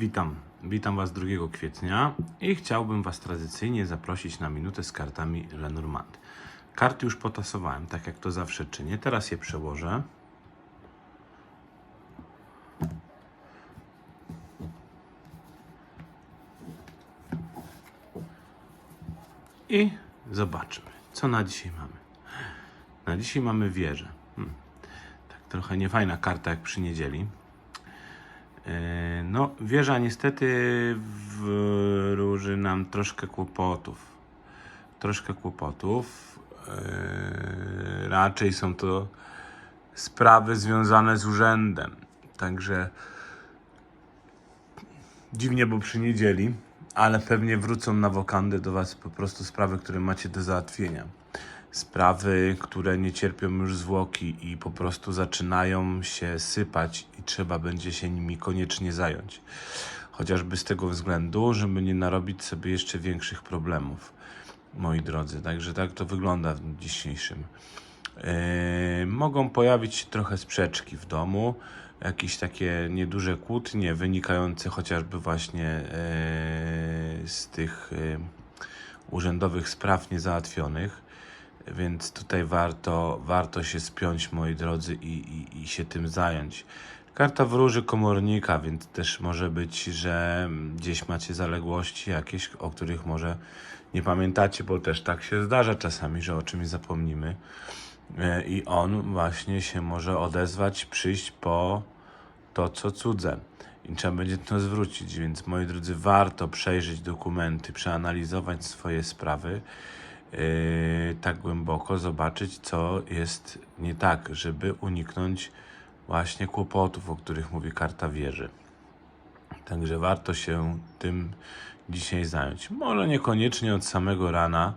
Witam, witam Was 2 kwietnia i chciałbym Was tradycyjnie zaprosić na minutę z kartami Lenormand. Karty już potasowałem, tak jak to zawsze czynię. Teraz je przełożę. I zobaczmy, co na dzisiaj mamy. Na dzisiaj mamy wieżę. Hmm. Tak trochę niefajna karta jak przy niedzieli. E, No, wieża niestety wróży nam troszkę kłopotów. Troszkę kłopotów. E, Raczej są to sprawy związane z urzędem. Także dziwnie, bo przy niedzieli, ale pewnie wrócą na wokandę do Was po prostu sprawy, które macie do załatwienia. Sprawy, które nie cierpią już zwłoki i po prostu zaczynają się sypać i trzeba będzie się nimi koniecznie zająć. Chociażby z tego względu, żeby nie narobić sobie jeszcze większych problemów, moi drodzy. Także tak to wygląda w dzisiejszym. Yy, mogą pojawić się trochę sprzeczki w domu, jakieś takie nieduże kłótnie wynikające chociażby właśnie yy, z tych yy, urzędowych spraw niezałatwionych. Więc tutaj warto, warto się spiąć, moi drodzy, i, i, i się tym zająć. Karta wróży komornika, więc też może być, że gdzieś macie zaległości jakieś, o których może nie pamiętacie, bo też tak się zdarza czasami, że o czymś zapomnimy. E, I on właśnie się może odezwać, przyjść po to, co cudze. I trzeba będzie to zwrócić. Więc moi drodzy, warto przejrzeć dokumenty, przeanalizować swoje sprawy tak głęboko, zobaczyć, co jest nie tak, żeby uniknąć właśnie kłopotów, o których mówi karta wieży. Także warto się tym dzisiaj zająć. Może niekoniecznie od samego rana,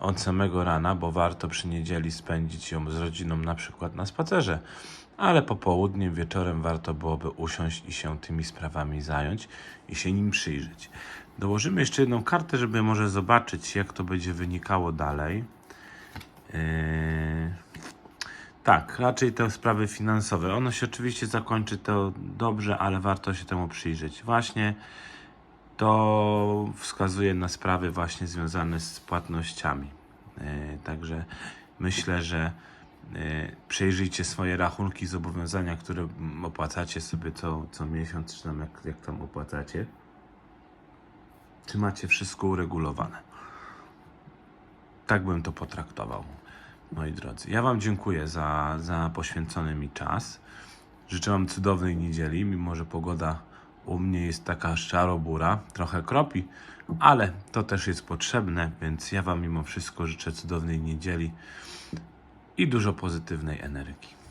od samego rana, bo warto przy niedzieli spędzić ją z rodziną na przykład na spacerze, ale popołudniem, wieczorem warto byłoby usiąść i się tymi sprawami zająć i się nim przyjrzeć. Dołożymy jeszcze jedną kartę, żeby może zobaczyć, jak to będzie wynikało dalej. Yy... Tak, raczej te sprawy finansowe. Ono się oczywiście zakończy to dobrze, ale warto się temu przyjrzeć. Właśnie to wskazuje na sprawy właśnie związane z płatnościami. E, Także myślę, że e, przejrzyjcie swoje rachunki, zobowiązania, które opłacacie sobie co, co miesiąc, czy tam jak, jak tam opłacacie. Czy macie wszystko uregulowane? Tak bym to potraktował, moi drodzy. Ja Wam dziękuję za, za poświęcony mi czas. Życzę Wam cudownej niedzieli, mimo że pogoda u mnie jest taka szaro-bura, trochę kropi, ale to też jest potrzebne, więc ja Wam mimo wszystko życzę cudownej niedzieli i dużo pozytywnej energii.